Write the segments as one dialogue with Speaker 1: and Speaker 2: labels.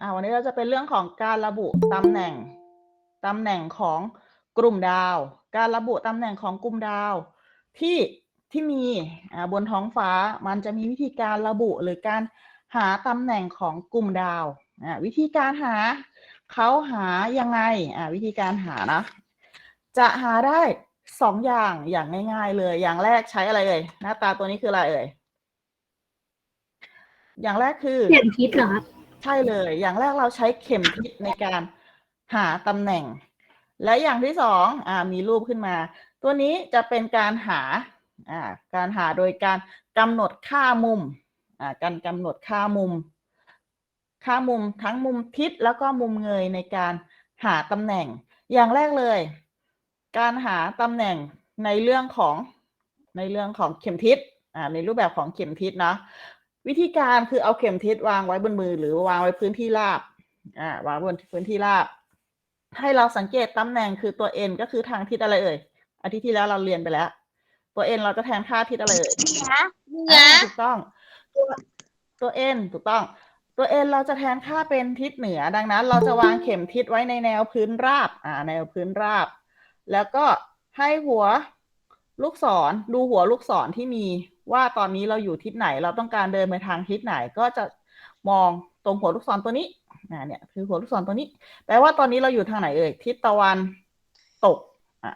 Speaker 1: อ่าวันนี้เราจะเป็นเรื่องของการระบุตำแหน่งตำแหน่งของกลุ่มดาว การระบุตำแหน่งของกลุ่มดาว ที่ที่มีอ่าบนท้องฟ้ามันจะมีวิธีการระบุหรือการหาตำแหน่งของกลุ่มดาวอ่าวิธีการหาเขาหายังไงอ่าวิธีการหานะ จะหาได้สองอย่างอย่างง่าย ๆ เลยอย่างแรกใช้อะไรเอ่ยหน้าตาตัวนี้คืออะไรเอ่ยอย่างแรกคือ
Speaker 2: เปลี่ยนทิศเหรอครับ
Speaker 1: ใช่เลย อย่างแรกเราใช้เข็มทิศในการหาตำแหน่ง และอย่างที่สองอ่ามีรูปขึ้นมา ตัวนี้จะเป็นการหาอ่าการหาโดยการกำหนดค่ามุมอ่าการกำหนดค่ามุม ค่ามุมทั้งมุมทิศแล้วก็มุมเงยในการหาตำแหน่ง อย่างแรกเลย การหาตำแหน่งในเรื่องของในเรื่องของเข็มทิศอ่าในรูปแบบของเข็มทิศเนาะ วิธีการคือเอาเข็มทิศวางไว้บนมือ หรือวางไว้พื้นที่ราบอ่าวางบนพื้นที่ราบ ให้เราสังเกตตำแหน่งคือตัว n ก็คือทางทิศอะไรเอ่ยอาทิตย์ที่แล้วเราเรียนไปแล้ว ตัว n เราจะแทนค่าทิศอะไรเอ่ย
Speaker 2: เหนือเหนื
Speaker 1: อ่า
Speaker 2: อ
Speaker 1: ถูกต้อง ตัวตัว n ถูกต้อง ตัว n เราจะแทนค่าเป็นทิศเหนือดังนั้น เราจะวางเข็มทิศไว้ในแนวพื้นราบ อ่า แนวพื้นราบ แล้วก็ให้หัวลูกศรดูหัวลูกศรที่มี ว่าตอนนี้เราอยู่ทิศไหนเราต้องการเดินไปทางทิศไหนก็จะมองตรงหัวลูกศรตัวนี้อ่าเนี่ยคือหัวลูกศรตัวนี้ แปลว่าตอนนี้เราอยู่ทางไหนเอ่ยทิศตะวันตกอะ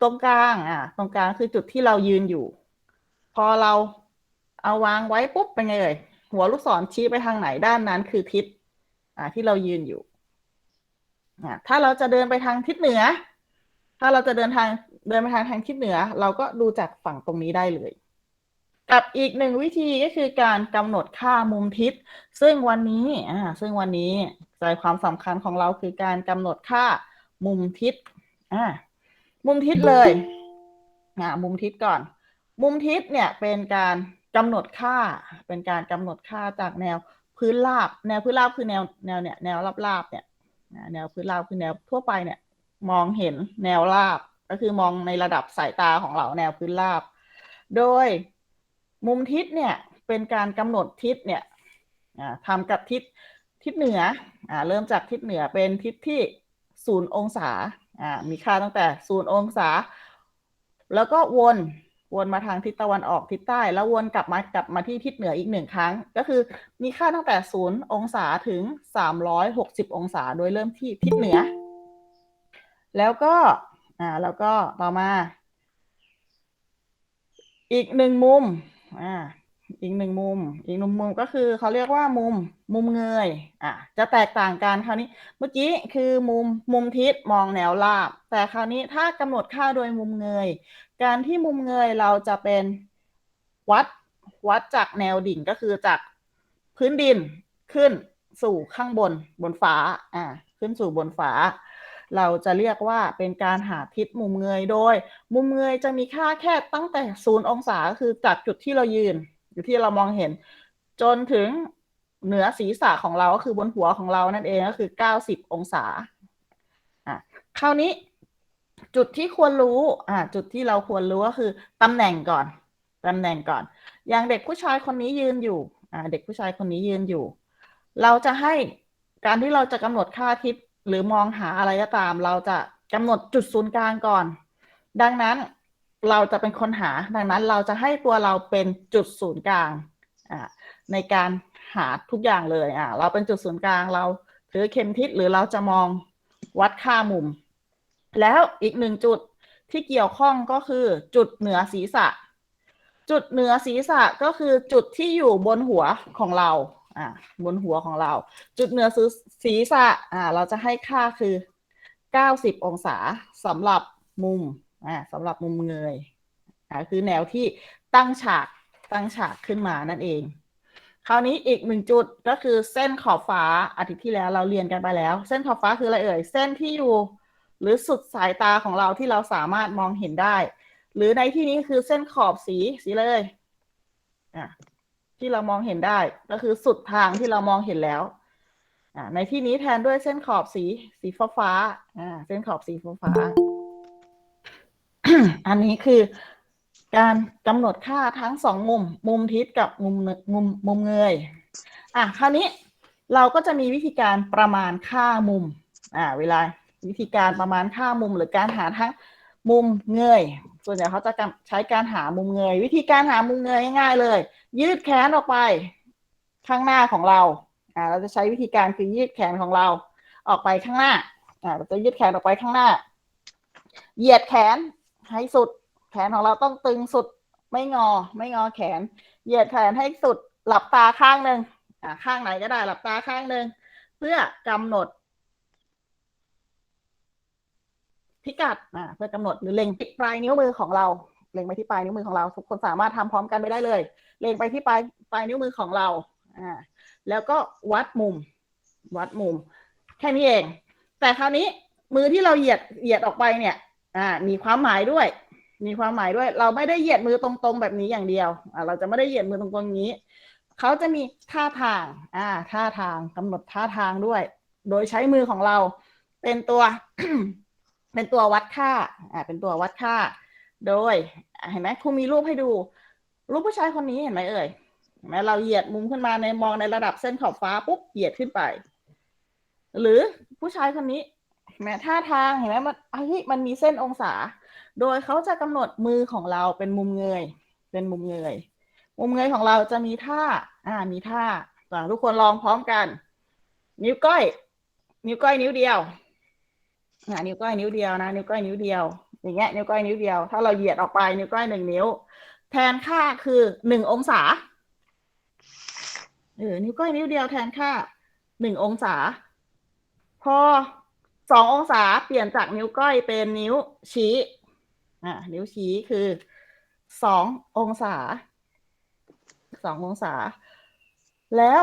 Speaker 1: ตรงกลางอะตรงกลางคือจุดที่เรายืนอยู่ พอเราเอาวางไว้ปุ๊บเป็นไงเอ่ยหัวลูกศรชี้ไปทางไหนด้านนั้นคือทิศอ่าที่เรายืนอยู่อ่าถ้าเราจะเดินไปทางทิศเหนือ ถ้าเราจะเดินทางเดินไปทางทางทิศเหนือ เราก็ดูจากฝั่งตรงนี้ได้เลย กับอีกหนึ่งวิธีก็คือการกำหนดค่ามุมทิศ ซึ่งวันนี้อ่าซึ่งวันนี้ใจความสำคัญของเราคือการกำหนดค่ามุมทิศอ่ามุมทิศเลยอ่ามุมทิศก่อน มุมทิศเนี่ยเป็นการกำหนดค่า เป็นการกำหนดค่าจากแนวพื้นราบ แนวพื้นราบคือแนวแนวเนี่ยแนวราบๆเนี่ยอ่าแนวพื้นราบคือแนวทั่วไปเนี่ย มองเห็นแนวราบก็คือมองในระดับสายตาของเราแนวพื้นราบ โดย มุมทิศเนี่ยเป็นการกำหนดทิศเนี่ยทำกับทิศทิศเหนืออเริ่มจากทิศเหนือเป็นทิศที่ศูนย์องศาอ่ามีค่าตั้งแต่ศูนย์องศา แล้วก็วนวนมาทางทิศตะวันออกทิศใต้ แล้ววนกลับมากลับมาที่ทิศเหนืออีกหนึ่งครั้ง ก็คือมีค่าตั้งแต่ศูนย์องศาถึงสามร้อยหกสิบองศา โดยเริ่มที่ทิศเหนือ แล้วก็อ่าแล้วก็ต่อมา อีกหนึ่งมุม อ่าอีกหนึ่งมุม อีกหนึ่งมุมก็คือเขาเรียกว่ามุมมุมเงย อ่าจะแตกต่างกันคราวนี้ เมื่อกี้คือมุมมุมทิศมองแนวราบ แต่คราวนี้ถ้ากำหนดค่าโดยมุมเงย การที่มุมเงยเราจะเป็นวัดวัดจากแนวดิ่งก็คือจากพื้นดินขึ้นสู่ข้างบนบนฟ้า อ่า ขึ้นสู่บนฟ้า เราจะเรียกว่าเป็นการหาทิศมุมเงยโดย มุมเงยจะมีค่าแค่ตั้งแต่ศูนย์องศาคือจากจุดที่เรายืน อยู่ที่เรามองเห็น จนถึงเหนือศีรษะของเราก็คือบนหัวของเรานั่นเองก็คือเก้าสิบองศาอะคราวนี้จุดที่ควรรู้อ่าจุดที่เราควรรู้ก็คือตำแหน่งก่อนตำแหน่งก่อน อย่างเด็กผู้ชายคนนี้ยืนอยู่อ่าเด็กผู้ชายคนนี้ยืนอยู่ เราจะให้การที่เราจะกำหนดค่าทิศ หรือมองหาอะไรก็ตาม เราจะกำหนดจุดศูนย์กลางก่อน ดังนั้นเราจะเป็นคนหา ดังนั้นเราจะให้ตัวเราเป็นจุดศูนย์กลางในการหาทุกอย่างเลยอ่าเราเป็นจุดศูนย์กลางเราถือเข็มทิศหรือเราจะมองวัดค่ามุม แล้วอีกหนึ่งจุดที่เกี่ยวข้องก็คือจุดเหนือศีรษะ จุดเหนือศีรษะก็คือจุดที่อยู่บนหัวของเรา อ่าบนหัวของเรา จุดเหนือศีรษะอ่าเราจะให้ค่าคือ 90 องศาสำหรับมุมอ่าสำหรับมุมเงยอ่าคือแนวที่ตั้งฉากตั้งฉากขึ้นมานั่นเอง คราวนี้อีกหนึ่งจุดก็คือเส้นขอบฟ้าอาทิตย์ที่แล้วเราเรียนกันไปแล้ว เส้นขอบฟ้าคืออะไรเอ่ย เส้นที่อยู่หรือสุดสายตาของเราที่เราสามารถมองเห็นได้ หรือในที่นี้คือเส้นขอบสีสีเลยอะ ที่เรามองเห็นได้ ก็คือสุดทางที่เรามองเห็นแล้วในที่นี้แทนด้วยเส้นขอบสีสีฟ้าฟ้าเส้นขอบสีฟ้าฟ้า อันนี้คือการกำหนดค่าทั้งสองมุม มุมทิศกับมุมมุมมุมเงย อะคราวนี้เราก็จะมีวิธีการประมาณค่ามุม อ่า เวลาวิธีการประมาณค่ามุมหรือการหาทั้งมุมเงย ส่วนใหญ่เขาจะใช้การหามุมเงย วิธีการหามุมเงยง่ายๆเลย ยืดแขนออกไป ข้างหน้าของเราอ่าเราจะใช้วิธีการคือยืดแขนของเราออกไปข้างหน้าอ่าเราจะยืดแขนออกไปข้างหน้า เหยียดแขนให้สุด แขนของเราต้องตึงสุดไม่งอ ไม่งอแขน เหยียดแขนให้สุด หลับตาข้างหนึ่งอ่าข้างไหนก็ได้หลับตาข้างหนึ่งเพื่อกำหนดพิกัดอ่าเพื่อกำหนดหรือเล็งปลายนิ้วมือของเรา เล็งไปที่ปลายนิ้วมือของเรา ทุกคนสามารถทำพร้อมกันไปได้เลย เล็งไปที่ปลายปลายนิ้วมือของเราอ่าแล้วก็วัดมุม วัดมุม แค่นี้เอง แต่คราวนี้มือที่เราเหยียดเหยียดออกไปเนี่ยอ่ามีความหมายด้วย มีความหมายด้วย เราไม่ได้เหยียดมือตรงๆ แบบนี้อย่างเดียวอ่าเราจะไม่ได้เหยียดมือตรงๆอย่างนี้เขาจะมีท่าทางอ่าท่าทางกำหนดท่าทางด้วย โดยใช้มือของเรา เป็นตัวเป็นตัววัดค่าอ่าเป็นตัววัดค่า โดยเห็นไหมครูมีรูปให้ดู รูปผู้ชายคนนี้เห็นไหมเอ่ยเห็นไหมเราเหยียดมุมขึ้นมาในมองในระดับเส้นขอบฟ้าปุ๊บเหยียดขึ้นไป หรือผู้ชายคนนี้เห็นไหมท่าทางเห็นไหมมันเฮ้ยมันมีเส้นองศา โดยเขาจะกำหนดมือของเราเป็นมุมเงย เป็นมุมเงย มุมเงยของเราจะมีท่า อ่า มีท่าต่ทุกคนลองพร้อมกัน นิ้วก้อย นิ้วก้อยนิ้วเดียวนิ้วก้อยนิ้วเดียวนะนิ้วก้อยนิ้วเดียวอย่างเงี้ยนิ้วก้อยนิ้วเดียว ถ้าเราเหยียดออกไปนิ้วก้อยหนึ่งนิ้ว แทนค่าคือหนึ่งองศาเออนิ้วก้อยนิ้วเดียวแทนค่าหนึ่งองศา พอสององศาเปลี่ยนจากนิ้วก้อยเป็นนิ้วชี้อ่านิ้วชี้คือสององศาสององศา แล้ว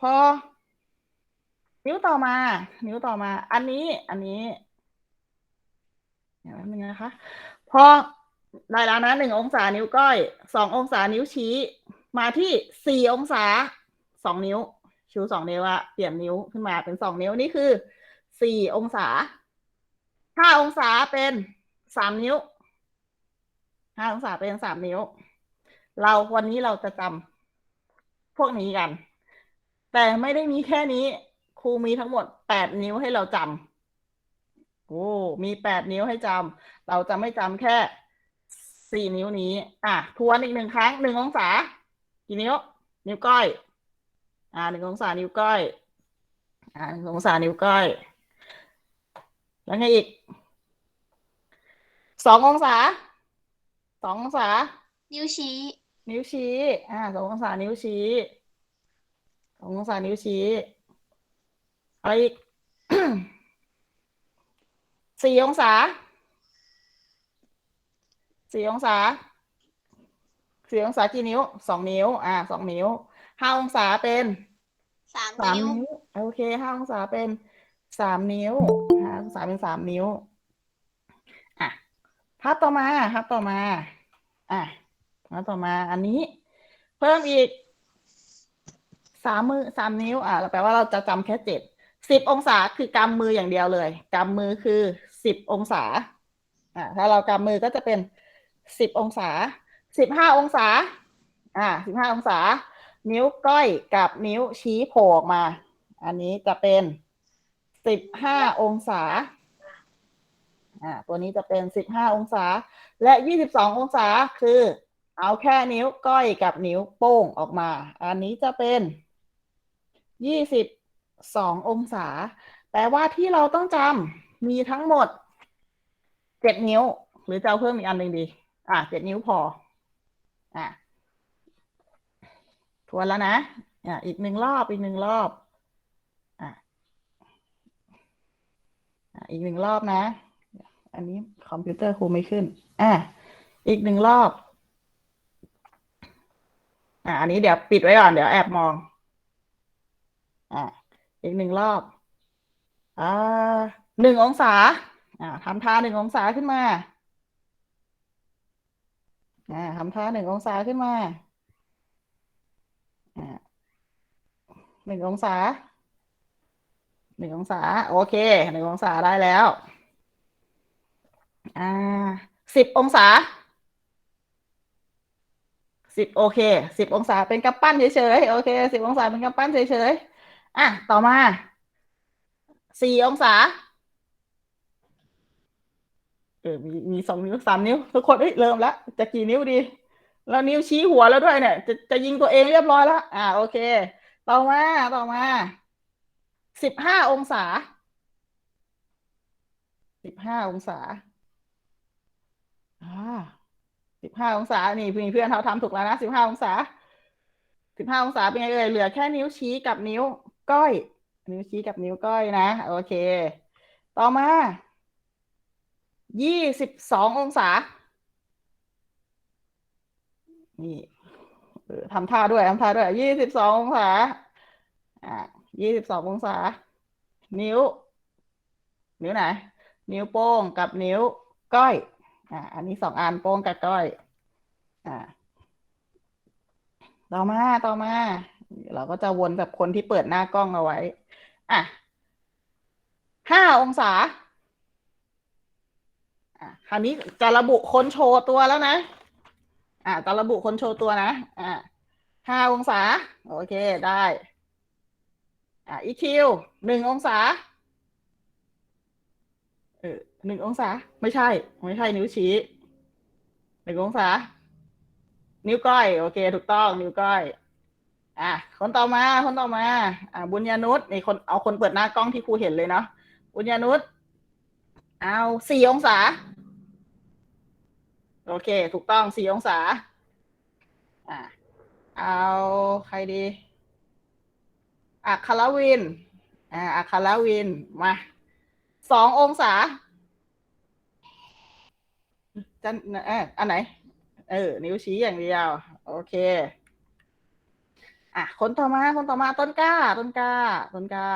Speaker 1: พอ นิ้วต่อมา นิ้วต่อมา อันนี้ อันนี้เดี๋ยวแป๊บนึงนะคะ พอ ได้แล้วนะหนึ่งองศานิ้วก้อยสององศานิ้วชี้ มาที่สี่องศาสองนิ้ว ชูสองนิ้วอะเปลี่ยนนิ้วขึ้นมาเป็นสองนิ้วนี่คือสี่องศาห้าองศาเป็นสามนิ้วห้าองศาเป็นสามนิ้ว เราวันนี้เราจะจำพวกนี้กัน แต่ไม่ได้มีแค่นี้ ครูมีทั้งหมดแปดนิ้วให้เราจำโอ้มีแปดนิ้วให้จำเราจะไม่จำแค่ สี่นิ้วนี้ อะทวนอีกหนึ่งครั้งหนึ่งองศา กี่นิ้ว นิ้วก้อย อ่าหนึ่งองศานิ้วก้อย อ่าหนึ่งองศานิ้วก้อย แล้วไงอีกสององศาสององศา
Speaker 2: นิ้วชี้
Speaker 1: นิ้วชี้ อ่าสององศานิ้วชี้สององศานิ้วชี้อะไรอีกสี่องศา สี่องศาสี่องศากี่นิ้วสองนิ้ว อ่าสองนิ้วห้าองศาเป็น
Speaker 2: สาม
Speaker 1: สาม
Speaker 2: นิ้ว
Speaker 1: นิ้ว โอเคห้าองศาเป็นสามนิ้วห้าองศาเป็นสามนิ้ว อะภาพต่อมาภาพต่อมา อะภาพต่อมา อันนี้ เพิ่มอีกสามมือสามนิ้ว อะแปลว่าเราจะจำแค่เจ็ดสิบองศาคือกำมืออย่างเดียวเลยกำมือคือสิบองศา อะถ้าเรากำมือก็จะเป็น สิบองศาสิบห้าองศา อะสิบห้าองศา นิ้วก้อยกับนิ้วชี้โผล่ออกมา อันนี้จะเป็นสิบห้าองศา อ่า ตัวนี้จะเป็นสิบห้าองศา และยี่สิบสององศาคือ เอาแค่นิ้วก้อยกับนิ้วโป้งออกมา อันนี้จะเป็นยี่สิบสององศา แปลว่าที่เราต้องจำมีทั้งหมดเจ็ดนิ้ว หรือจะเอาเพิ่มอีกอันหนึ่งดี อ่าเจ็ดนิ้วพอ อ่าทวนแล้วนะ อะอีกหนึ่งรอบอีกหนึ่งรอบอะอะอีกหนึ่งรอบนะ อันนี้คอมพิวเตอร์ครูไม่ขึ้น อะอีกหนึ่งรอบ อะอันนี้เดี๋ยวปิดไว้ก่อนเดี๋ยวแอบมอง อะอีกหนึ่งรอบ อ่าหนึ่งองศา อ่าทำท่าหนึ่งองศาขึ้นมา อ่าทำท่าหนึ่งองศาขึ้นมาอ่าหนึ่งองศาหนึ่งองศา โอเคหนึ่งองศาได้แล้ว อ่าสิบองศาสิบโอเคสิบองศาเป็นกำปั้นเฉยๆโอเคสิบองศาเป็นกำปั้นเฉยๆอะต่อมาสี่องศา เออมีมีสองนิ้วสามนิ้วทุกคนเอ้ยเริ่มแล้วจะกี่นิ้วดี แล้วนิ้วชี้หัวแล้วด้วยเนี่ย จะจะยิงตัวเองเรียบร้อยแล้ว อ่าโอเค ต่อมาต่อมาสิบห้าองศาสิบห้าองศาอ่าสิบห้าองศา นี่มีเพื่อนเขาทำถูกแล้วนะสิบห้าองศาสิบห้าองศาเป็นไงเอ่ยเหลือแค่นิ้วชี้กับนิ้วก้อย นิ้วชี้กับนิ้วก้อยนะ โอเค ต่อมา ยี่สิบสององศา นี่ทำท่าด้วยทำท่าด้วยยี่สิบสององศา อ่ายี่สิบสององศา นิ้ว นิ้วไหน นิ้วโป้งกับนิ้วก้อย อ่า อันนี้สองอันโป้งกับก้อย อ่า ต่อมาต่อมา เราก็จะวนแบบคนที่เปิดหน้ากล้องเอาไว้ อะห้าองศา อะคราวนี้จะระบุคนโชว์ตัวแล้วนะ อะจะระบุคนโชว์ตัวนะ อะห้าองศา โอเคได้ อะอีคิวหนึ่งองศา เออหนึ่งองศา ไม่ใช่ ไม่ใช่นิ้วชี้หนึ่งองศา นิ้วก้อย โอเค ถูกต้อง นิ้วก้อย อะคนต่อมา คนต่อมา อะบุญญานุษย์นี่คนเอาคนเปิดหน้ากล้องที่ครูเห็นเลยเนาะบุญญานุษย์ เอาสี่องศา โอเค ถูกต้องสี่องศา อะเอาใครดี อัคารวิน อ่าอัครวิน มาสององศาจะเอออันไหน เออ นิ้วชี้อย่างเดียว โอเค อะ คนต่อมา คนต่อมา ต้นกล้า ต้นกล้า ต้นกล้า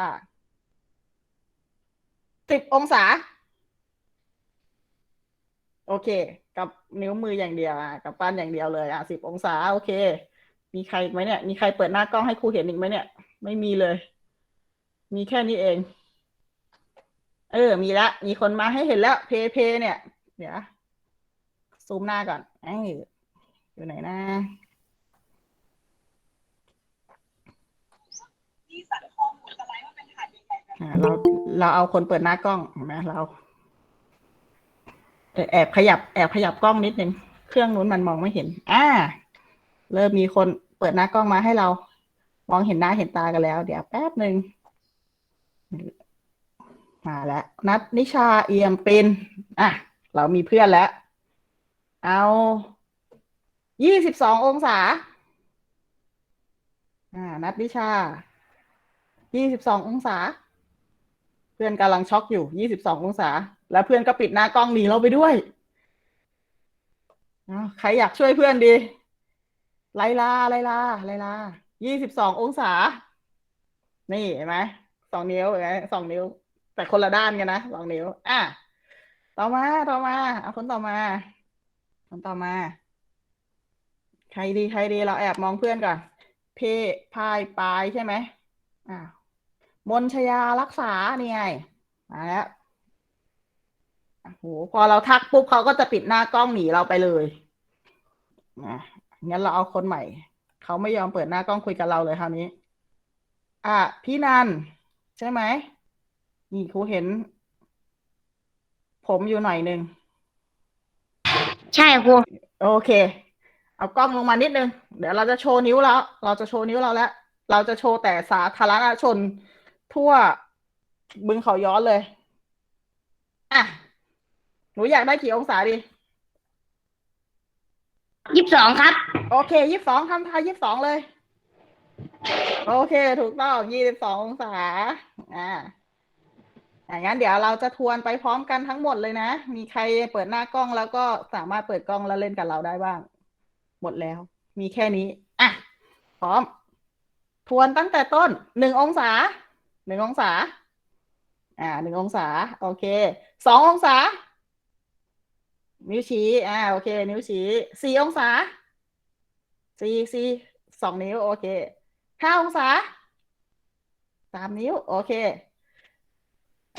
Speaker 1: สิบองศา โอเค กับนิ้วมืออย่างเดียวอะกับปั้นอย่างเดียวเลยอะสิบองศา โอเค มีใครอีกไหมเนี่ย มีใครเปิดหน้ากล้องให้ครูเห็นอีกไหมเนี่ย ไม่มีเลย มีแค่นี้เอง เออ มีละมีคนมาให้เห็นแล้ว เพเพเนี่ย เดี๋ยวซูมหน้าก่อนเอ้ยอยู่ไหนนะอ่าเราเราเอาคนเปิดหน้ากล้องเห็นไหมเราเออ แอบขยับแอบขยับกล้องนิดนึง เครื่องนู้นมันมองไม่เห็น อ่า เริ่มมีคนเปิดหน้ากล้องมาให้เรา มองเห็นหน้าเห็นตากันแล้ว เดี๋ยวแป๊บหนึ่งมาแล้ว นัดนิชาเอี่ยมปินอะ เรามีเพื่อนแล้ว เอายี่สิบสององศา อ่า นัดนิชายี่สิบสององศา เพื่อนกำลังช็อกอยู่ยี่สิบสององศา แล้วเพื่อนก็ปิดหน้ากล้องหนีเราไปด้วยอ้าวใครอยากช่วยเพื่อนดี ไลลาไลลาไลลายี่สิบสององศา นี่เห็นไหมสองนิ้วเห็นไหมสองนิ้ว แต่คนละด้านกันนะสองนิ้ว อะต่อมาต่อมาเอาคนต่อมาคนต่อมา ใครดีใครดีเราแอบมองเพื่อนก่อนเพพายปายใช่ไหมอ่า มนชยารักษานี่ไงมาแล้วโอ้โหพอเราทักปุ๊บเขาก็จะปิดหน้ากล้องหนีเราไปเลยนะงั้นเราเอาคนใหม่ เขาไม่ยอมเปิดหน้ากล้องคุยกับเราเลยคราวนี้ อะพี่นันใช่ไหมนี่ครูเห็น ผมอยู่หน่อยหนึ่ง
Speaker 2: ใช่ครู
Speaker 1: โอเค เอากล้องลงมานิดนึง เดี๋ยวเราจะโชว์นิ้วแล้ว เราจะโชว์นิ้วเราแล้ว เราจะโชว์แต่สาธารณชน ทั่วบึงเขาย้อนเลย อะ หนูอยากได้กี่องศาดี
Speaker 2: ยี่สิบสองครับ
Speaker 1: โอเคยี่สิบสองทำท่ายี่สิบสองเลย โอเค ถูกต้องยี่สิบสององศา อ่าอย่างนั้นเดี๋ยวเราจะทวนไปพร้อมกันทั้งหมดเลยนะ มีใครเปิดหน้ากล้องแล้วก็สามารถเปิดกล้องแล้วเล่นกับเราได้บ้าง หมดแล้ว มีแค่นี้ อะ พร้อม ทวนตั้งแต่ต้นหนึ่งองศา หนึ่งองศา อ่าหนึ่งองศา โอเคสององศา นิ้วชี้อ่าโอเค นิ้วชี้สี่องศาสี่สี่สองนิ้ว โอเคห้าองศาสามนิ้ว โอเค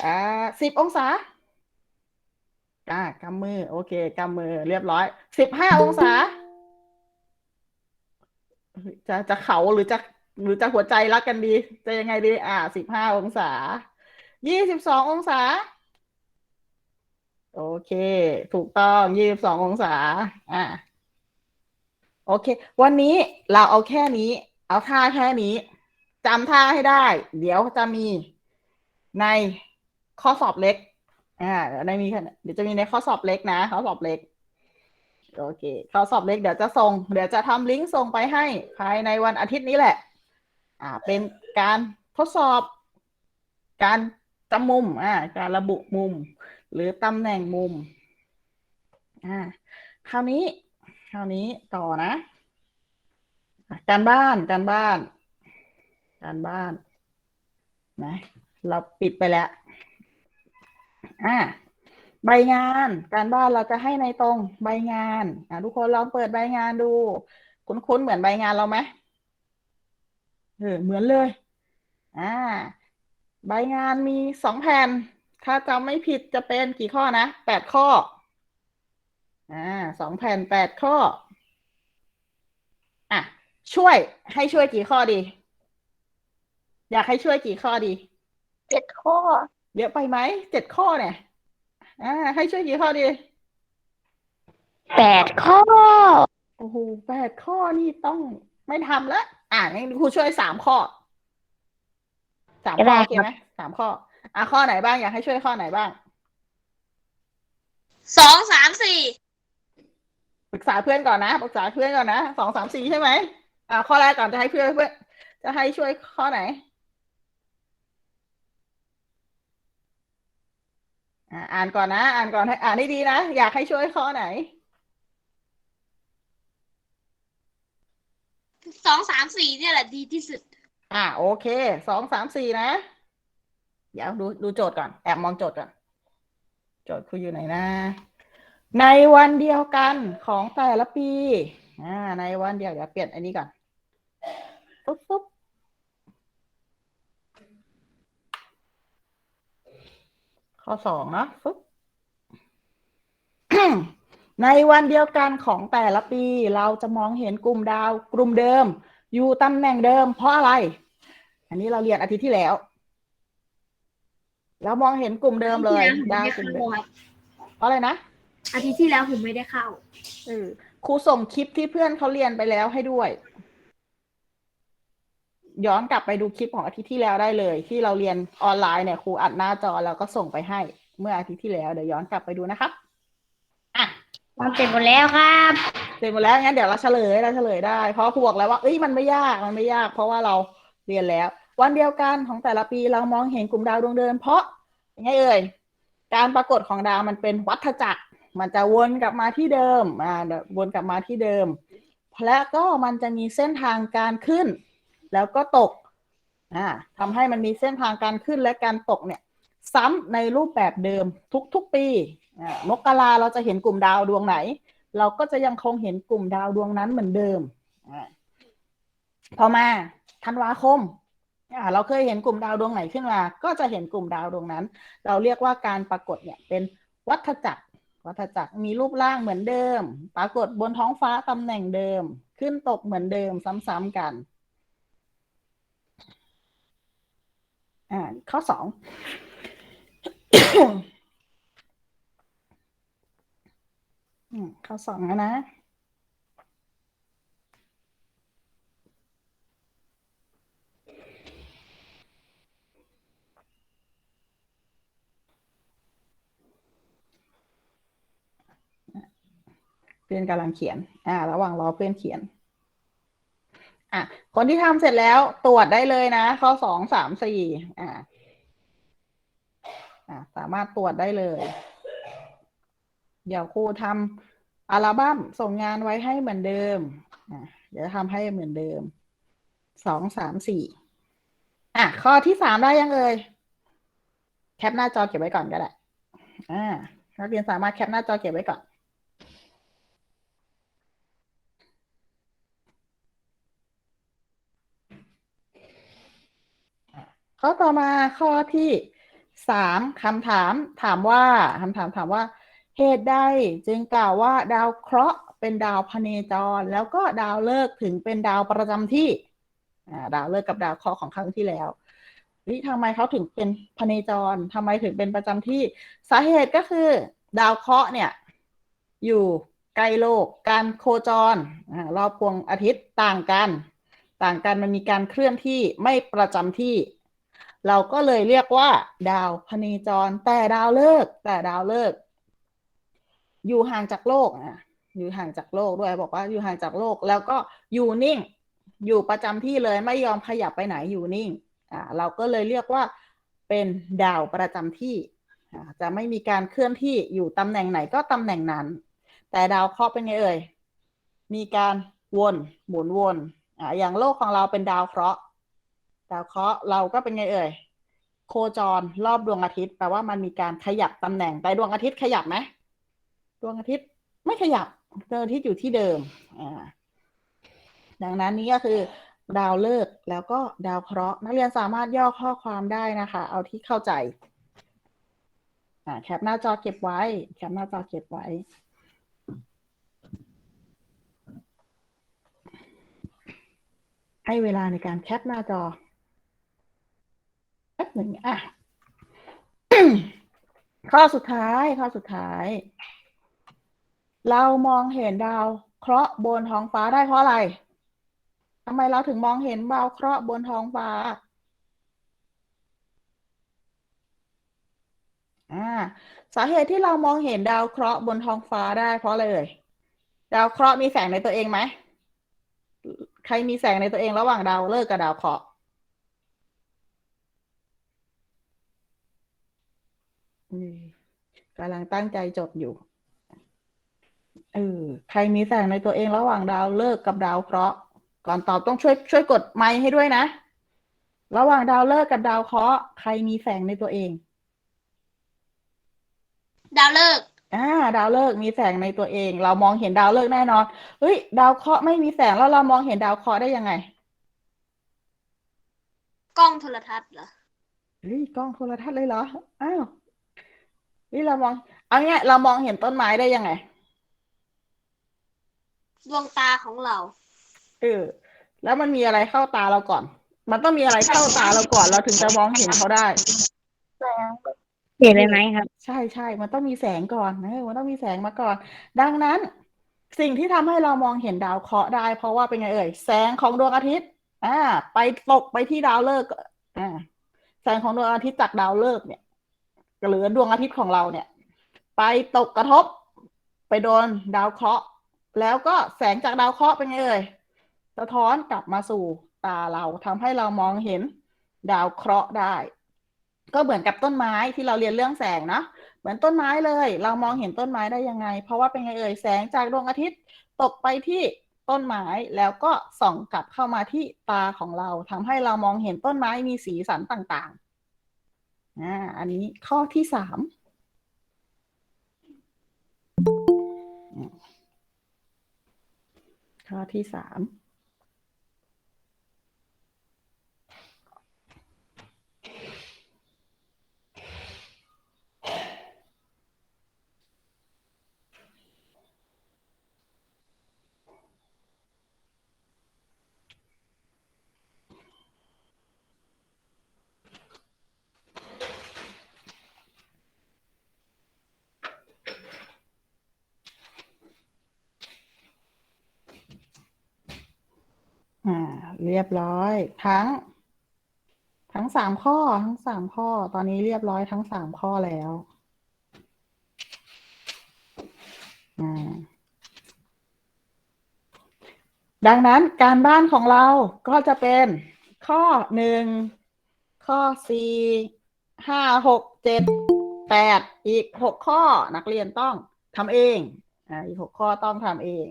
Speaker 1: อ่าสิบองศาอ่ากำมือ โอเคกำมือเรียบร้อยสิบห้าองศา จะจะเขาหรือจะ หรือจะหัวใจรักกันดี จะยังไงดี อ่าสิบห้าองศา ยี่สิบสององศา โอเค ถูกต้องยี่สิบสององศา อ่า โอเค วันนี้เราเอาแค่นี้ เอาท่าแค่นี้จำท่าให้ได้ เดี๋ยวจะมีในข้อสอบเล็ก อ่าในมีเดี๋ยวจะมีในข้อสอบเล็กนะ ข้อสอบเล็ก โอเค ข้อสอบเล็กเดี๋ยวจะส่ง เดี๋ยวจะทำลิงก์ส่งไปให้ภายในวันอาทิตย์นี้แหละ อ่าเป็นการทดสอบ การจำมุมอ่าการระบุมุม หรือตำแหน่งมุมอ่าคราวนี้ คราวนี้ต่อนะ การบ้านการบ้าน การบ้านนะเราปิดไปแล้วอ่าใบงานการบ้านเราจะให้ในตรงใบงานอ่าทุกคนลองเปิดใบงานดู คุ้นๆเหมือนใบงานเราไหม เออเหมือนเลย อ่า ใบงานมีสองแผ่น ถ้าจำไม่ผิดจะเป็นกี่ข้อนะแปดข้อ อ่าสองแผ่นแปดข้อ อะ ช่วยให้ช่วยกี่ข้อดี อยากให้ช่วยกี่ข้อดี
Speaker 2: เจ็ดข้อ
Speaker 1: เยอะไปไหมเจ็ดข้อเนี่ย อ่า ให้ช่วยกี่ข้อดี
Speaker 2: แปดข้อ
Speaker 1: โอ้โหแปดข้อนี่ต้องไม่ทำแล้ว อ่างั้นครูช่วยสามข้อสาม
Speaker 2: ก็
Speaker 1: ข้อ
Speaker 2: ได้
Speaker 1: โอเค
Speaker 2: ครับ
Speaker 1: ไหมสามข้อ อะข้อไหนบ้างอยากให้ช่วยข้อไหนบ้าง
Speaker 3: สองสามสี่
Speaker 1: ปรึกษาเพื่อนก่อนนะปรึกษาเพื่อนก่อนนะสองสามสี่ใช่ไหมอ่าข้อแรกก่อนจะให้เพื่อนเพื่อนจะให้ช่วยข้อไหน อ่าอ่านก่อนนะ อ่านก่อนให้อ่านให้ดีนะ อยากให้ช่วยข้อไหน
Speaker 3: สองสามสี่เนี่ยแหละดีที่สุด
Speaker 1: อ่าโอเคสองสามสี่นะ เดี๋ยวดูดูโจทย์ก่อน แอบมองโจทย์ก่อน โจทย์คืออยู่ไหนนะ ในวันเดียวกันของแต่ละปี อ่า ในวันเดียวเดี๋ยวเปลี่ยนอันนี้ก่อนปุ๊บปุ๊บข้อสองเนาะปุ๊บ ในวันเดียวกันของแต่ละปี เราจะมองเห็นกลุ่มดาว กลุ่มเดิม อยู่ตำแหน่งเดิม เพราะอะไร อันนี้เราเรียนอาทิตย์ที่แล้ว เรามองเห็นกลุ่มเดิมเลยดาวกลุ่มเดิมเพราะอะไรนะ
Speaker 3: อาทิตย์ที่แล้วผมไม่ได้เข้า
Speaker 1: เออครูส่งคลิปที่เพื่อนเขาเรียนไปแล้วให้ด้วย ย้อนกลับไปดูคลิปของอาทิตย์ที่แล้วได้เลย ที่เราเรียนออนไลน์เนี่ยครูอัดหน้าจอแล้วก็ส่งไปให้ เมื่ออาทิตย์ที่แล้วเดี๋ยวย้อนกลับไปดูนะครับอ่
Speaker 2: ทำเสร็จหมดแล้วครับ
Speaker 1: เสร็จหมดแล้วงั้นเดี๋ยวเราเฉลยเราเฉลยได้ เพราะครูบอกแล้วว่าเอ้ยมันไม่ยากมันไม่ยาก เพราะว่าเราเรียนแล้ว วันเดียวกันของแต่ละปีเรามองเห็นกลุ่มดาวดวงเดิม เพราะยังไงเอ่ยการปรากฏของดาวมันเป็นวัฏจักร มันจะวนกลับมาที่เดิมอ่าวนกลับมาที่เดิม และก็มันจะมีเส้นทางการขึ้น แล้วก็ตกอ่าทำให้มันมีเส้นทางการขึ้นและการตกเนี่ย ซ้ำในรูปแบบเดิมทุกๆปี มกราเราจะเห็นกลุ่มดาวดวงไหน เราก็จะยังคงเห็นกลุ่มดาวดวงนั้นเหมือนเดิมพอมาธันวาคมเราเคยเห็นกลุ่มดาวดวงไหนขึ้นมา ก็จะเห็นกลุ่มดาวดวงนั้น เราเรียกว่าการปรากฏเนี่ยเป็นวัฏจักร วัฏจักรมีรูปร่างเหมือนเดิม ปรากฏบนท้องฟ้าตำแหน่งเดิม ขึ้นตกเหมือนเดิมซ้ำๆกันอ่าข้อสอง อืมข้อสองแล้วนะ เพื่อนกำลังเขียน อ่า ระหว่างรอเพื่อนเขียน อะ คนที่ทำเสร็จแล้วตรวจได้เลยนะ ข้อสองสามสี่อ่าอ่าสามารถตรวจได้เลย เดี๋ยวครูทำ อัลบั้มส่งงานไว้ให้เหมือนเดิมเดี๋ยวทำให้เหมือนเดิม สองสามสี่ อะ ข้อที่สามได้ยังเอ่ย แคปหน้าจอเก็บไว้ก่อนก็ได้ อ่า นักเรียนสามารถแคปหน้าจอเก็บไว้ก่อน ข้อต่อมาข้อที่สามคำถามถามว่าคำถามถามว่า เหตุใดจึงกล่าวว่าดาวเคราะห์เป็นดาวพเนจร แล้วก็ดาวฤกษ์ถึงเป็นดาวประจำที่ดาวฤกษ์กับดาวเคราะห์ของครั้งที่แล้วเฮ้ยทำไมเขาถึงเป็นพเนจรทำไมถึงเป็นประจำที่สาเหตุก็คือ ดาวเคราะห์เนี่ยอยู่ใกลโลก การโคจรรอบพวงอาทิตย์ต่างกัน ต่างกันมันมีการเคลื่อนที่ไม่ประจำที่ เราก็เลยเรียกว่า ดาวพเนจร แต่ดาวฤกษ์แต่ดาวฤกษ์ อยู่ห่างจากโลกอะอยู่ห่างจากโลกด้วยบอกว่าอยู่ห่างจากโลก แล้วก็อยู่นิ่ง อยู่ประจำที่เลยไม่ยอมขยับไปไหนอยู่นิ่งอ่าเราก็เลยเรียกว่าเป็นดาวประจำที่อ่าจะไม่มีการเคลื่อนที่อยู่ตำแหน่งไหนก็ตำแหน่งนั้น แต่ดาวเคราะห์เป็นไงเอ่ยมีการวนหมุนวนอ่าอย่างโลกของเราเป็นดาวเคราะห์ดาวเคราะห์เราก็เป็นไงเอ่ยโคจรรอบดวงอาทิตย์แปลว่ามันมีการขยับตำแหน่งแต่ดวงอาทิตย์ขยับไหม ดวงอาทิตย์ไม่ขยับดวงอาทิตย์อยู่ที่เดิมอ่าดังนั้นนี้ก็คือดาวฤกษ์แล้วก็ดาวเคราะห์นักเรียนสามารถย่อข้อความได้นะคะ เอาที่เข้าใจอ่าแคปหน้าจอเก็บไว้ แคปหน้าจอเก็บไว้ ให้เวลาในการแคปหน้าจอแป๊บหนึ่งอะข้อสุดท้าย ข้อสุดท้าย เรามองเห็นดาวเคราะห์บนท้องฟ้าได้เพราะอะไรทำไมเราถึงมองเห็นดาวเคราะห์บนท้องฟ้าอ่าสาเหตุที่เรามองเห็นดาวเคราะห์บนท้องฟ้าได้เพราะอะไรเอ่ยดาวเคราะห์มีแสงในตัวเองไหมใครมีแสงในตัวเองระหว่างดาวฤกษ์กับดาวเคราะห์กำลังตั้งใจจดอยู่ เออใครมีแสงในตัวเองระหว่างดาวฤกษ์กับดาวเคราะห์ ก่อนตอบต้องช่วยช่วยกดไมค์ให้ด้วยนะ ระหว่างดาวฤกษ์กับดาวเคราะห์ใครมีแสงในตัวเอง
Speaker 3: ดาวเลิกษ์
Speaker 1: อ่า ดาวฤกษ์มีแสงในตัวเอง เรามองเห็นดาวฤกษ์แน่นอนเฮ้ย ดาวเคราะห์ไม่มีแสงแล้วเรามองเห็นดาวเคราะห์ได้ยังไง
Speaker 3: กล้องโทรทัศน์เหรอ
Speaker 1: เฮ้ยกล้องโทรทัศน์เลยเหรออ้าวนี่เรามอง เอาง่ายเรามองเห็นต้นไม้ได้ยังไง
Speaker 3: ดวงตาของเรา
Speaker 1: เออ แล้วมันมีอะไรเข้าตาเราก่อน มันต้องมีอะไรเข้าตาเราก่อนเราถึงจะมองเห็นเขาได้
Speaker 2: เห็นเลยไหมครับ
Speaker 1: ใช่ใช่มันต้องมีแสงก่อนเออมันต้องมีแสงมาก่อน ดังนั้น สิ่งที่ทำให้เรามองเห็นดาวเคราะห์ได้ เพราะว่าเป็นไงเอ่ย แสงของดวงอาทิตย์ อ่า ไปตกไปที่ดาวฤกษ์อ่า แสงของดวงอาทิตย์จากดาวฤกษ์เนี่ยหรือดวงอาทิตย์ของเราเนี่ย ไปตกกระทบ ไปโดนดาวเคราะห์ แล้วก็แสงจากดาวเคราะห์เป็นไงเอ่ยสะท้อนกลับมาสู่ตาเราทำให้เรามองเห็นดาวเคราะห์ได้ ก็เหมือนกับต้นไม้ที่เราเรียนเรื่องแสงเนาะเหมือนต้นไม้เลย เรามองเห็นต้นไม้ได้ยังไง เพราะว่าเป็นไงเอ่ยแสงจากดวงอาทิตย์ตกไปที่ต้นไม้แล้วก็ส่องกลับเข้ามาที่ตาของเราทำให้เรามองเห็นต้นไม้มีสีสันต่างๆอ่าอันนี้ข้อที่สาม ข้อที่สาม อ่า เรียบร้อยทั้ง ทั้งสามข้อทั้งสามข้อ ตอนนี้เรียบร้อยทั้งสามข้อแล้วอ่าดังนั้นการบ้านของเราก็จะเป็นข้อหนึ่งข้อสี่ห้าหกเจ็ดแปดอีกหกข้อนักเรียนต้องทำเองอ่าอีกหกข้อต้องทำเอง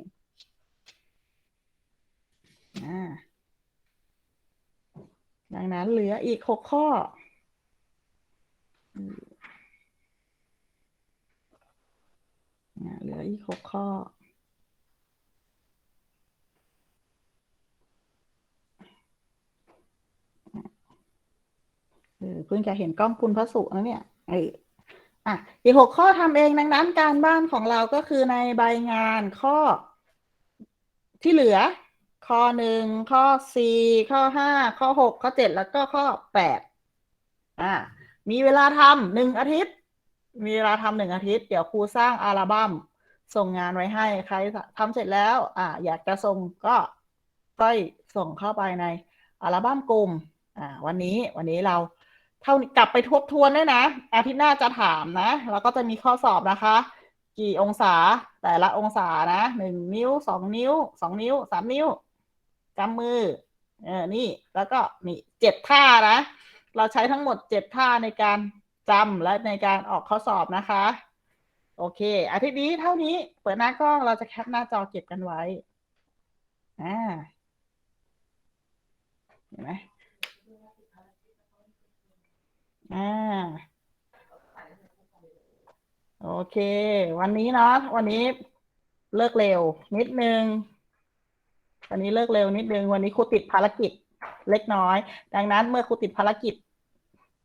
Speaker 1: ดังนั้นเหลืออีกหกข้อ เหลืออีกหกข้อเออเพิ่งจะเห็นกล้องคุณพระสุนะเนี่ยเอออะอีกหกข้อทำเองดังนั้นการบ้านของเราก็คือในใบงานข้อที่เหลือ ข้อหนึ่งข้อสี่ข้อห้าข้อหกข้อเจ็ดแล้วก็ข้อแปดอ่ามีเวลาทำหนึ่งอาทิตย์ มีเวลาทำหนึ่งอาทิตย์ เดี๋ยวครูสร้างอัลบั้มส่งงานไว้ให้ใครทำเสร็จแล้ว อ่า อยากจะส่งก็ก็ส่งเข้าไปในอัลบั้มกลุ่มอ่า วันนี้วันนี้เราเท่ากลับไปทบทวนด้วยนะ อาทิตย์หน้าจะถามนะ แล้วก็จะมีข้อสอบนะคะ กี่องศาแต่ละองศานะหนึ่งนิ้วสองนิ้วสองนิ้วสามนิ้ว กำมือเออนี่แล้วก็นี่เจ็ดท่านะ เราใช้ทั้งหมดเจ็ดท่าในการจำและในการออกข้อสอบนะคะ โอเค อาทิตย์นี้เท่านี้เปิดหน้ากล้องเราจะแคปหน้าจอเก็บกันไว้อ่าเห็นไหมอ่าโอเค วันนี้เนาะวันนี้เลิกเร็วนิดนึง วันนี้เลิกเร็วนิดนึงวันนี้ครูติดภารกิจเล็กน้อย ดังนั้นเมื่อครูติดภารกิจ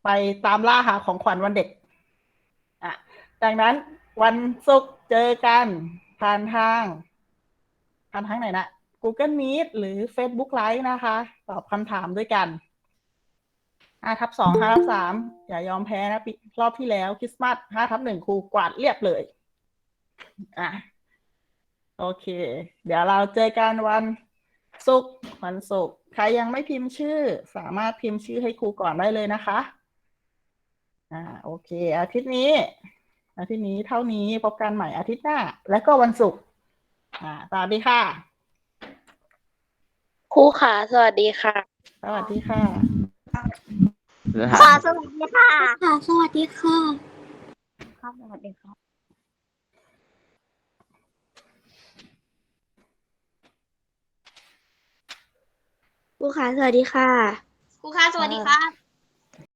Speaker 1: ไปตามล่าหาของขวัญวันเด็กอะดังนั้นวันศุกร์เจอกันผ่านทางผ่านทางไหนนะ Google Meet หรือ Facebook Live นะคะ ตอบคำถามด้วยกันห้าทับสองห้าทับสามอย่ายอมแพ้นะปีรอบที่แล้วคริสต์มาสห้าทับหนึ่งครูกวาดเรียบเลย อะ โอเค เดี๋ยวเราเจอกันวัน ศุกร์วันศุกร์ใครยังไม่พิมพ์ชื่อ สามารถพิมพ์ชื่อให้ครูก่อนได้เลยนะคะ อ่า โอเค อาทิตย์นี้ อาทิตย์นี้เท่านี้พบกันใหม่อาทิตย์หน้า และก็วันศุกร์อ่าสวัสดีค่ะ
Speaker 2: ครูค่ะสวัสดีค่ะ
Speaker 1: สวัสดีค่ะ
Speaker 3: ค่ะสวัสดีค่ะ ค่ะ สวัสดีค่ะ
Speaker 2: ครับสวัสดีครับ
Speaker 3: ครูค่ะสวัสดีค่ะ ครูค่ะสวัสดีครับ